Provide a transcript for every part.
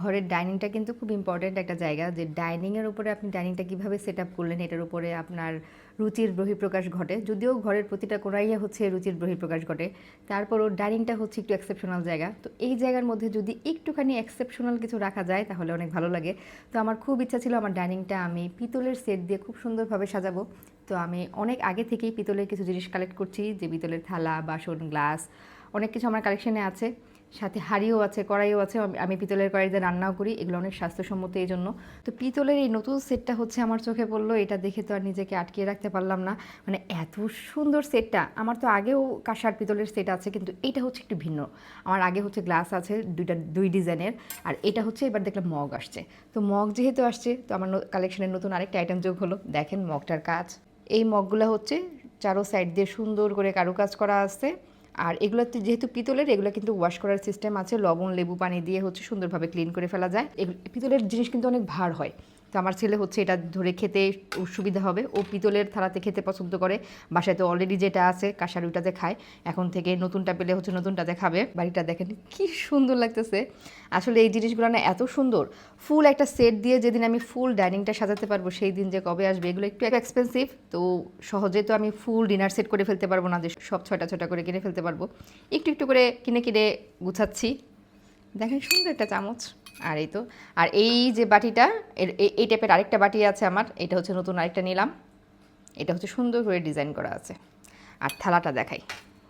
ঘরের ডাইনিংটা কিন্তু খুব ইম্পর্ট্যান্ট একটা জায়গা। যে ডাইনিংয়ের উপরে আপনি ডাইনিংটা কীভাবে সেট আপ করলেন, এটার উপরে আপনার রুচির বহিঃপ্রকাশ ঘটে। যদিও ঘরের প্রতিটা কোনাইয়ে হচ্ছে রুচির বহিঃপ্রকাশ ঘটে, তারপরও ডাইনিংটা হচ্ছে একটু এক্সেপশনাল জায়গা। তো এই জায়গার মধ্যে যদি একটুখানি এক্সেপশনাল কিছু রাখা যায়, তাহলে অনেক ভালো লাগে। তো আমার খুব ইচ্ছা ছিল আমার ডাইনিংটা আমি পিতলের সেট দিয়ে খুব সুন্দরভাবে সাজাবো। তো আমি অনেক আগে থেকেই পিতলের কিছু জিনিস কালেক্ট করছি, যে পিতলের থালা, বাসন গ্লাস অনেক কিছু আমার কালেকশনে আছে। সাথে হাঁড়িও আছে, কড়াইও আছে, আমি- পিতলের কড়াইতে রান্নাও করি, এগুলো অনেক স্বাস্থ্যসম্মত এই জন্য। তো পিতলের এই নতুন সেটটা হচ্ছে আমার চোখে পড়ল, এটা দেখে তো আর নিজেকে আটকিয়ে রাখতে পারলাম না। মানে এত সুন্দর সেটটা, আমার তো আগেও কাঁসার পিতলের সেট আছে, কিন্তু এটা হচ্ছে একটু ভিন্ন। আমার আগে হচ্ছে গ্লাস আছে, দুইটা, দুই ডিজাইনের, আর এটা হচ্ছে এবার দেখলাম মগ আসছে। তো মগ যেহেতু আসছে, তো আমার কালেকশনের নতুন আরেকটা আইটেম যোগ হলো। দেখেন মগটার কাজ। এই মগগুলো হচ্ছে চারো সাইড দিয়ে সুন্দর করে কারুকাজ করা আছে। আর এগুলোতে যেহেতু পিতলের, এগুলো কিন্তু ওয়াশ করার সিস্টেম আছে। লবণ, লেবু, পানি দিয়ে হচ্ছে সুন্দরভাবে ক্লিন করে ফেলা যায়। এগুলো- পিতলের জিনিস কিন্তু অনেক ভার হয়। তো আমার ছেলে হচ্ছে এটা ধরে খেতে সুবিধা হবে। ও পিতলের থালাতে খেতে পছন্দ করে। বাসায় তো অলরেডি যেটা আছে, কাঁসার ওইটাতে খায়। এখন থেকে নতুনটা পেলে হচ্ছে নতুনটাতে খাবে বাড়িটা দেখেন কি সুন্দর লাগতেছে। আসলে এই জিনিসগুলো না এত সুন্দর। ফুল একটা সেট দিয়ে যেদিন আমি ফুল ডাইনিংটা সাজাতে পারব, সেই দিন যে কবে আসবে, এগুলো একটু এক্সপেন্সিভ তো সহজে তো আমি ফুল ডিনার সেট করে ফেলতে পারব না যে সব ছয়টা ছয়টা করে কিনে ফেলতে পারব। একটু একটু করে কিনে কিনে গুছাচ্ছি। দেখেন সুন্দর একটা চামচ। আর এই তো। আর এই যে বাটিটা এই- টাইপের আরেকটা বাটি আছে আমার, এটা হচ্ছে নতুন আরেকটা নিলাম। এটা হচ্ছে সুন্দর করে ডিজাইন করা আছে। আর থালাটা দেখাই।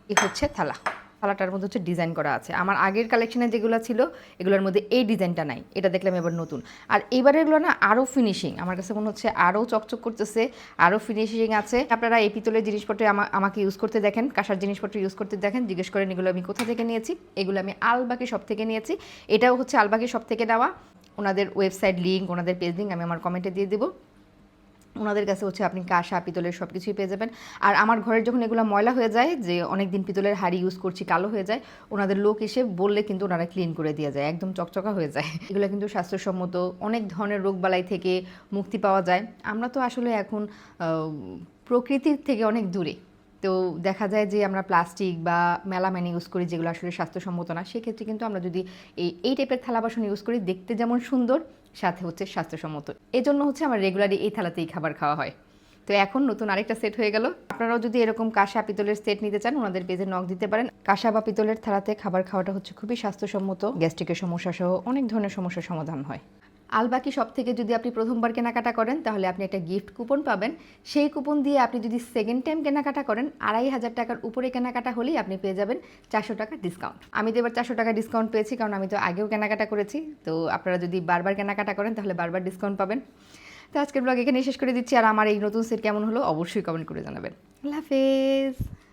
এই হচ্ছে থালা। থালাটার মধ্যে হচ্ছে ডিজাইন করা আছে। আমার আগের কালেকশনে যেগুলো ছিল, এগুলোর মধ্যে এই ডিজাইনটা নাই। এটা দেখলাম এবার নতুন। আর এবারেরগুলো না আরও ফিনিশিং আমার কাছে মনে হচ্ছে আরও চকচক করতেছে আরও ফিনিশিং আছে। আপনারা এই পিতলের জিনিসপত্র আমা- আমাকে ইউজ করতে দেখেন, কাঁসার জিনিসপত্র ইউজ করতে দেখেন। জিজ্ঞেস করেন, এগুলো আমি কোথা থেকে নিয়েছি? এগুলো আমি আলবাকি সব থেকে নিয়েছি। এটাও হচ্ছে আলবাকি সব থেকে নেওয়া। ওনাদের ওয়েবসাইট লিঙ্ক ওনাদের পেজ লিঙ্ক আমি আমার কমেন্টে দিয়ে দেবো। ওনাদের কাছে হচ্ছে আপনি কাঁসা, পিতলের সব কিছুই পেয়ে যাবেন। আর আমার ঘরের যখন এগুলো ময়লা হয়ে যায়, যে অনেক দিন পিতলের হাড়ি ইউজ করছি, কালো হয়ে যায়, ওনাদের লোক এসে বললে কিন্তু ওনারা ক্লিন করে দিয়ে যায়, একদম চকচকা হয়ে যায়। এগুলো কিন্তু স্বাস্থ্যসম্মত, অনেক ধরনের রোগবালাই থেকে মুক্তি পাওয়া যায়। আমরা তো আসলে এখন প্রকৃতির থেকে অনেক দূরে। তো দেখা যায় যে আমরা প্লাস্টিক বা মেলামেন ইউজ করি, যেগুলো আসলে স্বাস্থ্যসম্মত না। সেক্ষেত্রে কিন্তু আমরা যদি এই এই টাইপের থালা বাসন ইউজ করি, দেখতে যেমন সুন্দর সাথে হচ্ছে স্বাস্থ্যসম্মত। এজন্য জন্য হচ্ছে আমার রেগুলারই এই থালাতেই খাবার খাওয়া হয়। তো এখন নতুন আরেকটা সেট হয়ে গেল। আপনারাও যদি এরকম কাঁসা পিতলের সেট নিতে চান, ওনাদের পেজে নখ দিতে পারেন। কাঁসা বা পিতলের থালাতে খাবার খাওয়াটা হচ্ছে খুবই স্বাস্থ্যসম্মত। গ্যাস্ট্রিকের সমস্যা সহ অনেক ধরনের সমস্যার সমাধান হয়। আলবাকি সব থেকে যদি আপনি প্রথমবার কেনাকাটা করেন, তাহলে আপনি একটা গিফট কুপন পাবেন। সেই কুপন দিয়ে আপনি যদি সেকেন্ড টাইম কেনাকাটা করেন, আড়াই হাজার টাকার উপরে কেনাকাটা হলেই আপনি পেয়ে যাবেন চারশো টাকা ডিসকাউন্ট আমি তো এবার চারশো টাকা ডিসকাউন্ট পেয়েছি, কারণ আমি তো আগেও কেনাকাটা করেছি। তো আপনারা যদি বারবার কেনাকাটা করেন, তাহলে বারবার ডিসকাউন্ট পাবেন। তো আজকের ব্লগ এখানে শেষ করে দিচ্ছি। আর আমার এই নতুন সেট কেমন হলো, অবশ্যই কমেন্ট করে জানাবেন। আল্লাহ হাফেজ।